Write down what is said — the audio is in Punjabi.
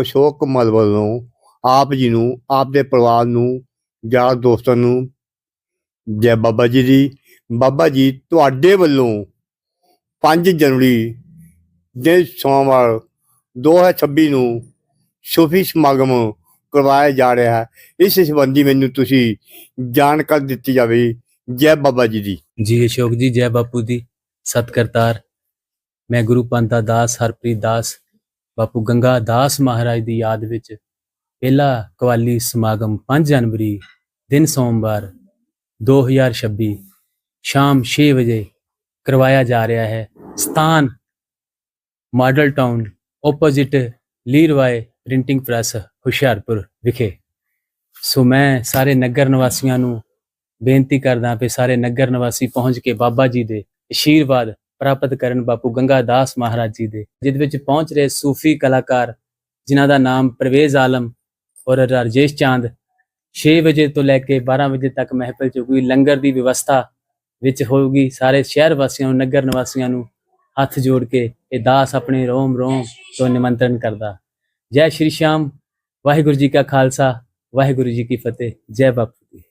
ਅਸ਼ੋਕ ਕਮਲ ਵੱਲੋਂ ਆਪ ਜੀ ਨੂੰ ਆਪ ਦੇ ਪਰਿਵਾਰ ਨੂੰ ਯਾਰ ਦੋਸਤਾਂ ਨੂੰ। ਜੈ ਬਾਬਾ ਜੀ ਦੀ। ਬਾਬਾ ਜੀ ਤੁਹਾਡੇ ਵੱਲੋਂ 5 ਜਨਵਰੀ ਦੇ ਸੋਮਵਾਰ 2026 ਨੂੰ ਸੂਫੀ ਸਮਾਗਮ ਕਰਵਾਇਆ ਜਾ ਰਿਹਾ ਹੈ। ਇਸ ਸੰਬੰਧੀ ਮੈਨੂੰ ਤੁਸੀਂ ਜਾਣਕਾਰੀ ਦਿੱਤੀ ਜਾਵੇ। ਜੈ ਬਾਬਾ ਜੀ ਦੀ। ਜੀ ਅਸ਼ੋਕ ਜੀ, ਜੈ ਬਾਪੂ ਦੀ। ਸਤ ਮੈਂ ਗੁਰੂ ਪੰਤਾ ਦਾਸ, ਹਰਪ੍ਰੀਤ ਦਾਸ। ਬਾਪੂ ਗੰਗਾ ਦਾਸ ਮਹਾਰਾਜ ਦੀ ਯਾਦ ਵਿੱਚ ਪਹਿਲਾ ਕਵਾਲੀ ਸਮਾਗਮ 5 ਜਨਵਰੀ, ਦਿਨ ਸੋਮਵਾਰ 2026 ਸ਼ਾਮ 6 ਵਜੇ ਕਰਵਾਇਆ ਜਾ ਰਿਹਾ ਹੈ। ਸਥਾਨ ਮਾਡਲ ਟਾਊਨ ਆਪੋਜ਼ਿਟ ਲੀਰਵਾਏ ਪ੍ਰਿੰਟਿੰਗ ਪ੍ਰੈਸ ਹੁਸ਼ਿਆਰਪੁਰ ਵਿਖੇ। ਸੋ ਮੈਂ ਸਾਰੇ ਨਗਰ ਨਿਵਾਸੀਆਂ ਨੂੰ ਬੇਨਤੀ ਕਰਦਾ ਕਿ ਸਾਰੇ ਨਗਰ ਨਿਵਾਸੀ ਪਹੁੰਚ ਕੇ ਬਾਬਾ ਜੀ ਦੇ ਅਸ਼ੀਰਵਾਦ ਪ੍ਰਾਪਤ ਕਰਨ ਬਾਪੂ ਗੰਗਾ ਦਾਸ ਮਹਾਰਾਜ ਜੀ ਦੇ, ਜਿਸ ਵਿੱਚ ਪਹੁੰਚ ਰਹੇ ਸੂਫੀ ਕਲਾਕਾਰ, ਜਿਨ੍ਹਾਂ ਦਾ ਨਾਮ ਪ੍ਰਵੇਜ਼ ਆਲਮ ਔਰ ਰਾਜੇਸ਼ ਚਾਂਦ 6 ਵਜੇ ਤੋਂ ਲੈ ਕੇ 12 ਵਜੇ ਤੱਕ ਮਹਿਫਲ ਚ ਹੋਊਗੀ ਲੰਗਰ ਦੀ ਵਿਵਸਥਾ ਵਿੱਚ ਹੋਊਗੀ। ਸਾਰੇ ਸ਼ਹਿਰ ਵਾਸੀਆਂ ਨੂੰ, ਨਗਰ ਨਿਵਾਸੀਆਂ ਨੂੰ ਹੱਥ ਜੋੜ ਕੇ ਇਹ ਦਾਸ ਆਪਣੇ ਰੋਮ ਰੋਮ ਤੋਂ ਨਿਮੰਤਰਣ ਕਰਦਾ। ਜੈ ਸ਼੍ਰੀ ਸ਼ਾਮ, ਵਾਹਿਗੁਰੂ ਜੀ ਕਾ ਖਾਲਸਾ, ਵਾਹਿਗੁਰੂ ਜੀ ਕੀ ਫਤਿਹ, ਜੈ ਬਾਪੂ ਜੀ।